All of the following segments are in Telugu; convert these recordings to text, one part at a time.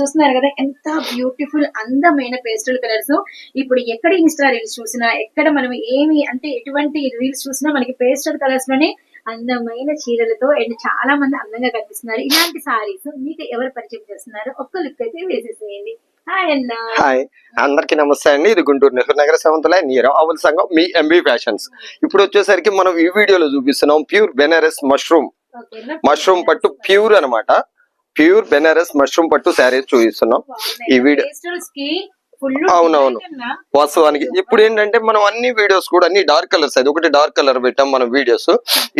చూస్తున్నారు కదా ఎంత బ్యూటిఫుల్ అందమైన పేస్టల్ కలర్స్ ఇప్పుడు ఎక్కడ ఇన్స్టా రీల్స్ చూసినా ఎక్కడ మనం ఏమి అంటే ఎటువంటి రీల్స్ చూసినా మనకి పేస్టల్ కలర్స్లోనే అందమైన చీరలతో అండ్ చాలా మంది అందంగా కనిపిస్తున్నారు. ఇలాంటి సారీస్ మీకు ఎవరు పరిచయం చేస్తున్నారు? ఒక్క లుక్ అయితే వేసేసేయండి. హాయ్ అందరికి నమస్తే అండి. ఇది గుంటూరు నెహ్రూ నగర సెవెంత్ నీరో అవల్ సంఘం మీ ఎంబీ ఫ్యాషన్స్ ఇప్పుడు వచ్చేసరికి మనం ఈ వీడియోలో చూపిస్తున్నాం ప్యూర్ బెనారస్ మష్రూమ్? మష్రూమ్ పట్టు ప్యూర్ అన్నమాట. ప్యూర్ బెనారస్ మష్రూమ్ పట్టు శారీస్ చూపిస్తున్నాం. ఈ వీడియో అవునవును. వాస్తవానికి ఇప్పుడు ఏంటంటే మనం అన్ని వీడియోస్ కూడా అన్ని డార్క్ కలర్స్ అది ఒకటి డార్క్ కలర్ పెట్టాం మనం వీడియోస్.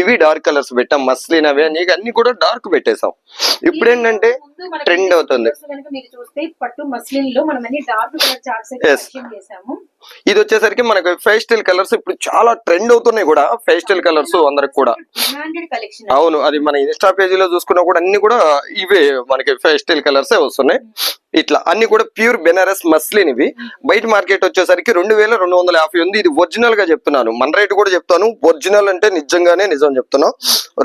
ఇవి డార్క్ కలర్స్ పెట్టాం. మస్లిన్ అవి అన్ని అన్ని కూడా డార్క్ పెట్టేసాం ఇప్పుడు ఏంటంటే trend అవుతుంది. ఇది వచ్చేసరికి మనకు ఫేస్టల్ కలర్స్ ఇప్పుడు చాలా ట్రెండ్ అవుతున్నాయి కూడా ఫేస్టల్ కలర్స్ అందరికి కూడా. అవును అది మన ఇన్స్టా పేజీలో చూసుకున్నా కూడా అన్ని కూడా ఇవే మనకి ఫేస్టల్ కలర్స్ వస్తున్నాయి. ఇట్లా అన్ని కూడా ప్యూర్ బెనారస్ మస్లిన్ ఇవి. బయట మార్కెట్ వచ్చేసరికి రెండు వేల రెండు వందల యాభై ఉంది. ఇది ఒరిజినల్గా చెప్తున్నాను. మన రేట్ కూడా చెప్తాను. ఒరిజినల్ అంటే నిజంగానే నిజం చెప్తున్నాను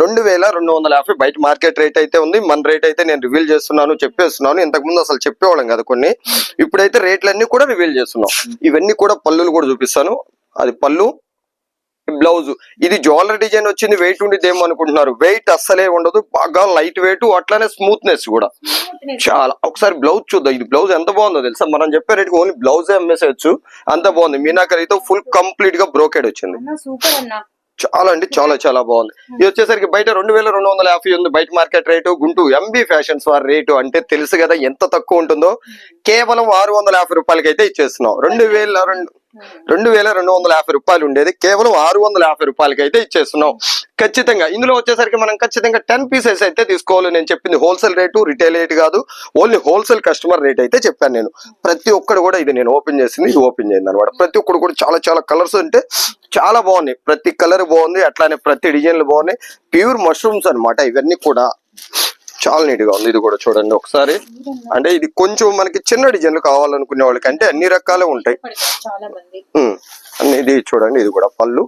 రెండు వేల రెండు వందల యాభై బయట మార్కెట్ రేట్ అయితే ఉంది. మన రేట్ అయితే నేను రివీల్ చేస్తున్నాను చెప్పేస్తున్నాను. ఇంతకు ముందు అసలు చెప్పేవాళ్ళం కదా కొన్ని. ఇప్పుడైతే రేట్లన్నీ కూడా రివీల్ చేస్తున్నాం. ఇవన్నీ కూడా పళ్ళులు కూడా చూపిస్తాను. అది పళ్ళు బ్లౌజ్. ఇది జ్యువెలరీ డిజైన్ వచ్చింది వెయిట్ ఉండేదేమో అనుకుంటున్నారు. వెయిట్ అస్సలే ఉండదు బాగా లైట్ వెయిట్ అట్లానే స్మూత్నెస్ కూడా. చాలా ఒకసారి బ్లౌజ్ చూద్దాం. ఇది బ్లౌజ్ ఎంత బాగుందో తెలుసా? మనం చెప్పే రేట్ ఓన్లీ బ్లౌజ్ అమ్మేసేయచ్చు. అంత బాగుంది. మీనాకరితో ఫుల్ కంప్లీట్గా బ్రోకెడ్ వచ్చింది. సూపర్ అన్న. చాలా అంటే చాలా చాలా బాగుంది. ఇది వచ్చేసరికి బయట రెండు వేల రెండు వందల యాభై ఉంది. బయట market rate Guntur MB fashions వారి రేటు అంటే తెలుసు కదా ఎంత తక్కువ ఉంటుందో. కేవలం ఆరు వందల యాభై రూపాయలకి అయితే ఇచ్చేస్తున్నాం. రెండు వేల రెండు రెండు వేల రెండు వందల యాభై రూపాయలు ఉండేది. కేవలం ఆరు వందల యాభై రూపాయలకి అయితే ఇచ్చేస్తున్నాం. ఖచ్చితంగా. ఇందులో వచ్చేసరికి మనం ఖచ్చితంగా టెన్ పీసెస్ అయితే తీసుకోవాలి. నేను చెప్పింది హోల్సేల్ రేటు రిటైల్ రేట్ కాదు. ఓన్లీ హోల్సేల్ కస్టమర్ రేట్ అయితే చెప్పాను నేను. ప్రతి ఒక్కడు కూడా ఇది నేను ఓపెన్ చేసింది ఇది ఓపెన్ చేయండి అనమాట ప్రతి ఒక్కడు కూడా చాలా చాలా కలర్స్ అంటే చాలా బాగున్నాయి. ప్రతి కలర్ బాగుంది. అట్లానే ప్రతి డిజైన్లు బాగున్నాయి. ప్యూర్ మష్రూమ్స్ అనమాట ఇవన్నీ కూడా. చాలా నీట్గా ఉంది. ఇది కూడా చూడండి ఒకసారి. అంటే ఇది కొంచెం మనకి చిన్న డిజైన్లు కావాలనుకునే వాళ్ళకి అంటే అన్ని రకాలే ఉంటాయి. ఇది చూడండి. ఇది కూడా పళ్ళు.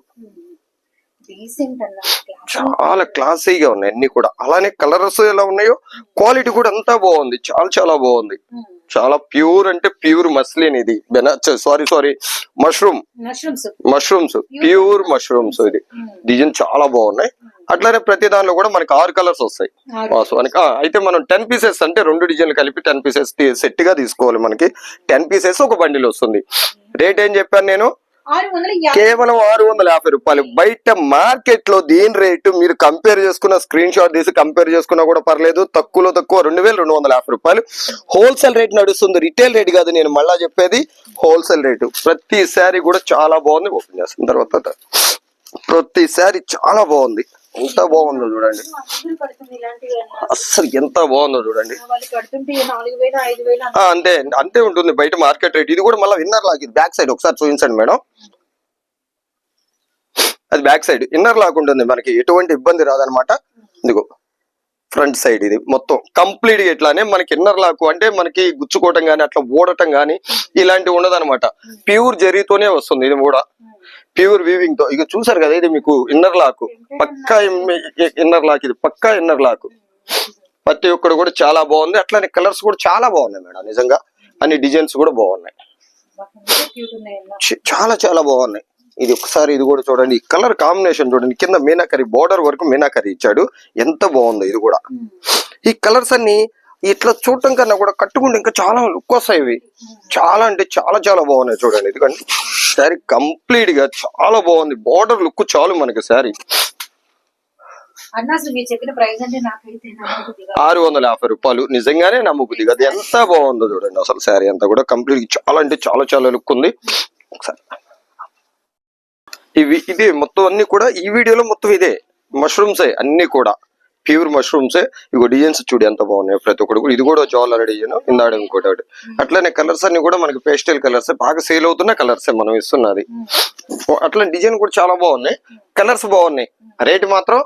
చాలా క్లాసీగా ఉన్నాయి అన్ని కూడా. అలానే కలర్స్ ఎలా ఉన్నాయో క్వాలిటీ కూడా అంతా బాగుంది. చాలా చాలా బాగుంది. చాలా ప్యూర్ అంటే ప్యూర్ మస్లిన్ ఇది. Sorry sorry mushroom. Mushrooms. Mushrooms. Pure mushrooms ఇది. డిజైన్ చాలా బాగున్నాయి. అట్లానే ప్రతి దానిలో కూడా మనకి ఆరు కలర్స్ వస్తాయి. వాస్తవానికి అయితే మనం టెన్ పీసెస్ అంటే రెండు డిజైన్లు కలిపి టెన్ పీసెస్ సెట్గా తీసుకోవాలి మనకి. టెన్ పీసెస్ ఒక బండిల్ వస్తుంది. రేట్ ఏం చెప్పాను నేను? కేవలం ఆరు వందల యాభై రూపాయలు. బయట మార్కెట్లో దీని రేటు మీరు కంపేర్ చేసుకున్న స్క్రీన్ షాట్ తీసి కంపేర్ చేసుకున్నా కూడా పర్లేదు. తక్కువలో తక్కువ రెండు వేల రెండు వందల యాభై రూపాయలు. హోల్సేల్ రేట్ నడుస్తుంది. రిటైల్ రేట్ కాదు నేను మళ్ళా చెప్పేది. హోల్సేల్ రేటు ప్రతి శారీ కూడా చాలా బాగుంది. ఓపెన్ చేసిన తర్వాత ప్రతి శారీ చాలా బాగుంది. ఎంత బాగుందో చూడండి. అస్సలు ఎంత బాగుందో చూడండి. ఆ, అంతే అంతే ఉంటుంది బయట మార్కెట్ రేట్. ఇది కూడా మళ్ళీ ఇన్నర్ లాక్ ఇది బ్యాక్ సైడ్ ఒకసారి చూపించండి మేడం. అది బ్యాక్ సైడ్ ఇన్నర్ లాక్ ఉంటుంది మనకి ఎటువంటి ఇబ్బంది రాదనమాట ఇదిగో. ఫ్రంట్ సైడ్ ఇది మొత్తం కంప్లీట్గా ఇట్లానే మనకి ఇన్నర్ లాక్ అంటే మనకి గుచ్చుకోవటం గానీ అట్లా ఓడటం గానీ ఇలాంటివి ఉండదన్నమాట. ప్యూర్ జరీతోనే వస్తుంది ఇది కూడా. ప్యూర్ వీవింగ్తో. ఇక చూసారు కదా ఇది మీకు ఇన్నర్ లాక్. పక్కా ఇన్నర్ లాక్ ఇది. పక్కా ఇన్నర్ లాక్. ప్రతి ఒక్కడు కూడా చాలా బాగుంది. అట్లానే కలర్స్ కూడా చాలా బాగున్నాయి మేడం. నిజంగా అన్ని డిజైన్స్ కూడా బాగున్నాయి. చాలా చాలా బాగున్నాయి. ఇది ఒకసారి ఇది కూడా చూడండి. ఈ కలర్ కాంబినేషన్ చూడండి. కింద మీనాకరి బోర్డర్ వరకు మీనాకరి ఇచ్చాడు. ఎంత బాగుందో ఇది కూడా. ఈ కలర్స్ అన్ని ఇట్లా చూడటం కన్నా కూడా కట్టుకుంటే ఇంకా చాలా లుక్ వస్తాయి ఇవి. చాలా అంటే చాలా చాలా బాగున్నాయి చూడండి. ఎందుకంటే శారీ కంప్లీట్గా చాలా బాగుంది. బోర్డర్ లుక్ చాలు మనకి శారీ. ఆరు వందల యాభై రూపాయలు. నిజంగానే నమ్ముకుంది అది ఎంత బాగుందో చూడండి అసలు శారీ అంతా కూడా. కంప్లీట్ చాలా అంటే చాలా చాలా లుక్ ఉంది. ఒకసారి ఇవి ఇది మొత్తం అన్ని కూడా ఈ వీడియోలో మొత్తం ఇదే. మష్రూమ్సే అన్ని కూడా. ప్యూర్ మష్రూమ్సే ఇగో డిజైన్స్ చూడు ఎంత బాగున్నాయి ప్రతి ఒక్కటి కూడా. ఇది కూడా జ్వాలరీ డిజైన్ ఇందాడు ఇంకోటి. అట్లనే కలర్స్ అన్ని కూడా మనకి పేస్టల్ కలర్స్ బాగా సేల్ అవుతున్న కలర్స్ మనం ఇస్తున్నది. అట్లా డిజైన్ కూడా చాలా బాగున్నాయి. కలర్స్ బాగున్నాయి. రేట్ మాత్రం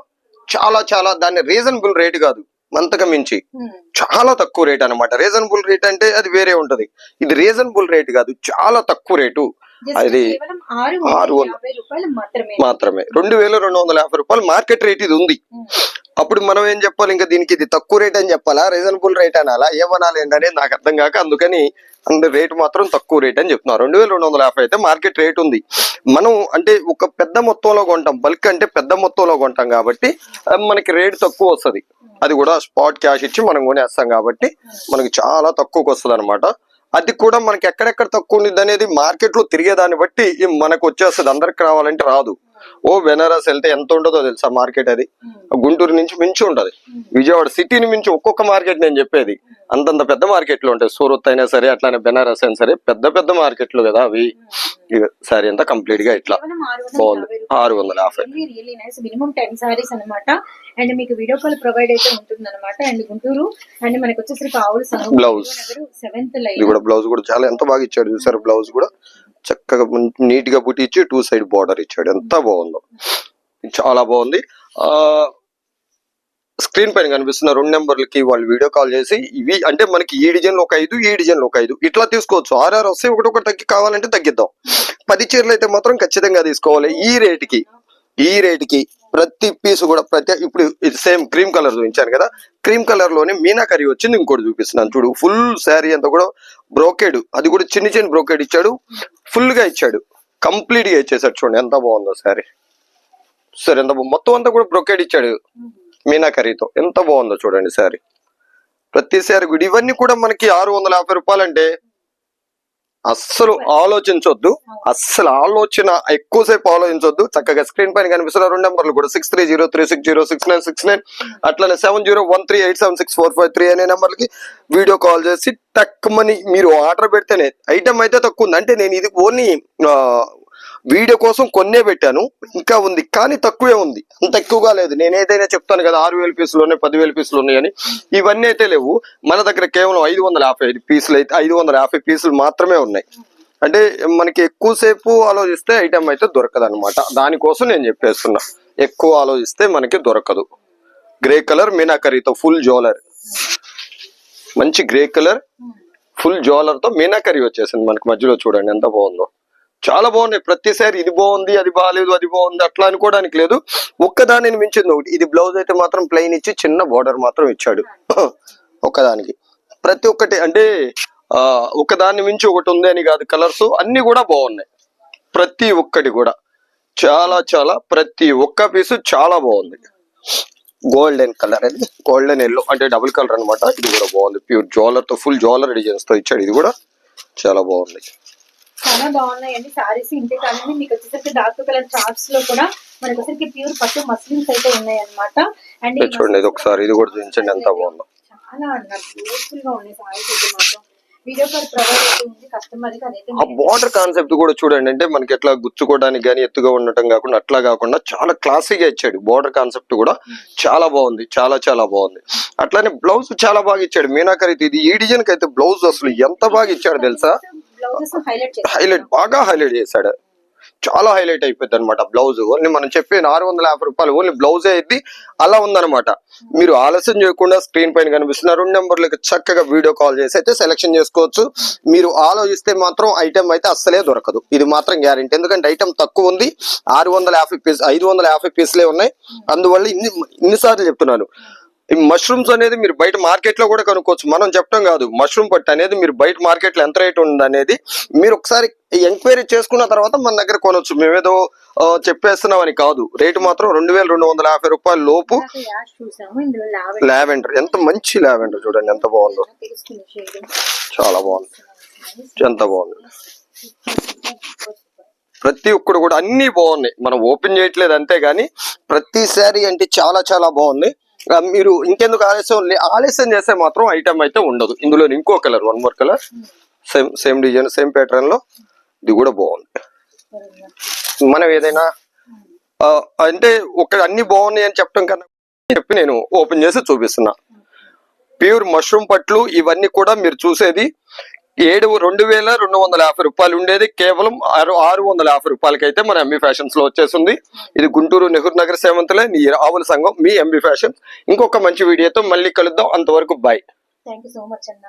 చాలా చాలా దాన్ని రీజనబుల్ రేట్ కాదు. అంతగా మించి. చాలా తక్కువ రేట్ అన్నమాట. రీజనబుల్ రేట్ అంటే అది వేరే ఉంటది. ఇది రీజనబుల్ రేట్ కాదు. చాలా తక్కువ రేటు అది ఆరు మాత్రమే. రెండు వేల రెండు వందల యాభై రూపాయలు మార్కెట్ రేట్ ఇది ఉంది. అప్పుడు మనం ఏం చెప్పాలి? ఇంకా దీనికి ఇది తక్కువ రేట్ అని చెప్పాలా? రీజనబుల్ రేట్ అనాలా? ఏమనాలి ఏంటనేది నాకు అర్థం కాక అందుకని అందు రేట్ మాత్రం తక్కువ రేట్ అని చెప్తున్నారు. రెండు వేల రెండు వందల యాభై అయితే మార్కెట్ రేట్ ఉంది. మనం అంటే ఒక పెద్ద మొత్తంలో కొంటాం. బల్క్ అంటే పెద్ద మొత్తంలో కొంటాం కాబట్టి మనకి రేట్ తక్కువ వస్తది. అది కూడా స్పాట్ క్యాష్ ఇచ్చి మనం కొనేస్తాం కాబట్టి మనకి చాలా తక్కువకి వస్తుంది అనమాట అది కూడా మనకి ఎక్కడెక్కడ తక్కువ ఉంది అనేది మార్కెట్లో తిరిగేదాన్ని బట్టి మనకు వచ్చేస్తుంది అందరికి రావాలంటే రాదు. ఓ బెనారస్ వెళ్తే ఎంత ఉండదో తెలుసా మార్కెట్ అది? గుంటూరు నుంచి మించి ఉంటది విజయవాడ సిటీని మించి ఒక్కొక్క మార్కెట్ నేను చెప్పేది. అంతంత పెద్ద మార్కెట్లు ఉంటాయి. సూరత్ అయినా సరే అట్లానే బెనారస్ అయినా సరే పెద్ద పెద్ద మార్కెట్లు కదా అవి. సరే అంతా కంప్లీట్గా ఇట్లా బాగుంది. ఆరు వందల యాభై. మినిమం టెన్ సారీస్ అండ్ మీకు వీడియో కాల్ ప్రొవైడ్ అయితే ఉంటుంది అనమాట అండ్ గుంటూరు అండ్ మనకి వచ్చేసరికి ఆవులు Blouse. సెవెంత్ ఇది లైన్ కూడా బ్లౌజ్ కూడా చాలా ఎంత బాగా ఇచ్చాడు చూసారు? బ్లౌజ్ కూడా చక్కగా నీట్గా బుట్టి ఇచ్చి టూ సైడ్ బార్డర్ ఇచ్చాడు. ఎంత బాగుందో. చాలా బాగుంది. ఆ స్క్రీన్ పైన కనిపిస్తున్న రెండు నెంబర్లకి వాళ్ళు వీడియో కాల్ చేసి ఇవి అంటే మనకి ఈ డిజైన్లో ఒక ఐదు ఈ డిజైన్లో ఒక ఐదు. ఇట్లా తీసుకోవచ్చు. ఆర్ఆర్ వస్తే ఒకటి ఒకటి తగ్గి కావాలంటే తగ్గిద్దాం. పది చీరలు అయితే మాత్రం ఖచ్చితంగా తీసుకోవాలి. ఈ రేటుకి ఈ రేటుకి ప్రతి పీస్ కూడా ప్రతి ఇప్పుడు ఇది సేమ్ క్రీమ్ కలర్ చూపించాను కదా. క్రీమ్ కలర్లోనే మీనాకరీ వచ్చింది ఇంకోటి చూపిస్తున్నాను చూడు. ఫుల్ శారీ అంతా కూడా బ్రోకేడ్. అది కూడా చిన్న చిన్న బ్రోకేడ్ ఇచ్చాడు. ఫుల్గా ఇచ్చాడు. కంప్లీట్గా ఇచ్చేసాడు చూడండి. ఎంత బాగుందో శారీ. సరే ఎంత బాగుంది మొత్తం అంతా కూడా బ్రోకేడ్ ఇచ్చాడు. మీనాకరీతో. ఎంత బాగుందో చూడండి శారీ. ప్రతి శారీ కూడా ఇవన్నీ కూడా మనకి ఆరు వందల యాభై రూపాయలంటే అస్సలు ఆలోచించొద్దు. అస్సలు ఆలోచన ఎక్కువసేపు ఆలోచించొద్దు. చక్కగా స్క్రీన్ పైన కనిపిస్తున్న రెండు నెంబర్లు కూడా six three zero three six zero six nine six nine అట్లనే seven zero one three eight seven six four five three అనే నెంబర్కి వీడియో కాల్ చేసి టక్కుమని మీరు ఆర్డర్ పెడితేనే ఐటమ్ అయితే తక్కువ ఉంది. అంటే నేను ఇది ఓన్లీ వీడియో కోసం కొన్నే పెట్టాను. ఇంకా ఉంది కానీ తక్కువే ఉంది. అంత ఎక్కువగా లేదు. నేను ఏదైనా చెప్తాను కదా ఆరు వేల పీసులు ఉన్నాయి పదివేల పీసులు ఉన్నాయని ఇవన్నీ అయితే లేవు. మన దగ్గర కేవలం ఐదు వందల యాభై ఐదు పీసులు అయితే ఐదు వందల యాభై పీసులు మాత్రమే ఉన్నాయి. అంటే మనకి ఎక్కువసేపు ఆలోచిస్తే ఐటమ్ అయితే దొరకదు అనమాట దానికోసం నేను చెప్పేస్తున్నా. ఎక్కువ ఆలోచిస్తే మనకి దొరకదు. గ్రే కలర్ మీనాకరీతో ఫుల్ జోలర్ మంచి గ్రే కలర్ ఫుల్ జోలర్ మీనాకరీ వచ్చేసింది మనకి మధ్యలో చూడండి ఎంత బాగుందో. చాలా బాగున్నాయి. ప్రతిసారి ఇది బాగుంది అది బాగాలేదు అది బాగుంది అట్లా అనుకోవడానికి లేదు. ఒక్కదానిని మించింది ఒకటి. ఇది బ్లౌజ్ అయితే మాత్రం ప్లెయిన్ ఇచ్చి చిన్న బార్డర్ మాత్రం ఇచ్చాడు. ఒక్కదానికి. ప్రతి ఒక్కటి అంటే ఆ ఒకదాన్ని మించి ఒకటి ఉంది అని కాదు. కలర్స్ అన్ని కూడా బాగున్నాయి. ప్రతి ఒక్కటి కూడా. చాలా చాలా ప్రతి ఒక్క పీసు చాలా బాగుంది. గోల్డెన్ కలర్ అది గోల్డెన్ ఎల్లో అంటే డబుల్ కలర్ అన్నమాట. ఇది కూడా బాగుంది. ప్యూర్ జోలర్ ఫుల్ జ్వాలర్ డిజైన్స్తో ఇచ్చాడు. ఇది కూడా చాలా బాగుంది. చాలా బాగున్నాయండి. సారీస్ ఇంతే కాదండి మీకు వచ్చేసరికి డార్క్ కలర్ చార్ట్స్లో కూడా మనకి వచ్చేసరికి ప్యూర్ పట్టు మస్లిన్స్ అయితే ఉన్నాయి అనమాట అండ్ చూడండి ఇది ఒకసారి ఇది కూడా చూపించండి ఎంత బాగుందో. చాలా అన్నారు బ్యూటిఫుల్గా ఉన్నాయి సారీస్ అయితే మాత్రం. అయితే ఆ బార్డర్ కాన్సెప్ట్ కూడా చూడండి అంటే మనకి ఎట్లా గుచ్చుకోవడానికి కానీ ఎత్తుగా ఉండటం కాకుండా అట్లా కాకుండా చాలా క్లాసీగా ఇచ్చాడు. బార్డర్ కాన్సెప్ట్ కూడా చాలా బాగుంది చాలా చాలా బాగుంది. అట్లానే బ్లౌజ్ చాలా బాగా ఇచ్చాడు. మీనాకరి ఇది ఈ డిజైన్కి అయితే బ్లౌజ్ అసలు ఎంత బాగా ఇచ్చాడు తెలుసా? హైలైట్ బాగా హైలైట్ చేశాడు. చాలా హైలైట్ అయిపోయింది అనమాట బ్లౌజ్. ఓన్లీ మనం చెప్పే ఆరు వందల యాభై రూపాయలు. ఓన్లీ బ్లౌజ్ అయింది అలా ఉందన్నమాట. మీరు ఆలస్యం చేయకుండా స్క్రీన్ పైన కనిపిస్తున్న రెండు నెంబర్లకు చక్కగా వీడియో కాల్ చేసి అయితే సెలెక్షన్ చేసుకోవచ్చు. మీరు ఆలోచిస్తే మాత్రం ఐటమ్ అయితే అస్సలే దొరకదు. ఇది మాత్రం గ్యారెంటీ ఎందుకంటే ఐటమ్ తక్కువ ఉంది. ఆరు వందల యాభై పీస్ ఐదు వందల యాభై పీసులే ఉన్నాయి. అందువల్ల ఇన్ని ఇన్నిసార్లు చెప్తున్నాను. మష్రూమ్స్ అనేది మీరు బయట మార్కెట్లో కూడా కనుక్కోవచ్చు. మనం చెప్పడం కాదు. మష్రూమ్ పట్టు అనేది మీరు బయట మార్కెట్లో ఎంత రేట్ ఉంది అనేది మీరు ఒకసారి ఎంక్వైరీ చేసుకున్న తర్వాత మన దగ్గర కొనొచ్చు. మేమేదో చెప్పేస్తున్నామని కాదు. రేటు మాత్రం రెండు వేల రెండు వందల యాభై రూపాయల లోపు లావెండర్. ఎంత మంచి లావెండర్ చూడండి. ఎంత బాగుందో. చాలా బాగుంది. ఎంత బాగుంది. ప్రతి ఒక్కడు కూడా అన్ని బాగున్నాయి. మనం ఓపెన్ చేయట్లేదు అంతే గానీ ప్రతి శారీ అంటే చాలా చాలా బాగుంది మీరు ఇంకెందుకు ఆలస్యం ఆలస్యం చేస్తే మాత్రం ఐటమ్ అయితే ఉండదు. ఇందులో ఇంకో colour one more colour same same design same ప్యాటర్న్లో ఇది కూడా బాగుంది. మనం ఏదైనా అంటే ఒక అన్ని బాగున్నాయి అని చెప్పడం కన్నా చెప్పి నేను ఓపెన్ చేసి చూపిస్తున్నా. ప్యూర్ మష్రూమ్ పట్లు ఇవన్నీ కూడా మీరు చూసేది ఏడు రెండు వేల రెండు వందల యాభై రూపాయలు ఉండేది. కేవలం ఆరు ఆరు వందల యాభై రూపాయలకి అయితే మన ఎంబీ ఫ్యాషన్స్లో వచ్చేసింది. ఇది గుంటూరు నెహ్రూ నగర్ సేవంతులే. మీ ఆవుల సంఘం మీ ఎంబీ ఫ్యాషన్ ఇంకొక మంచి వీడియోతో మళ్ళీ కలుద్దాం. అంతవరకు bye thank you so much అన్న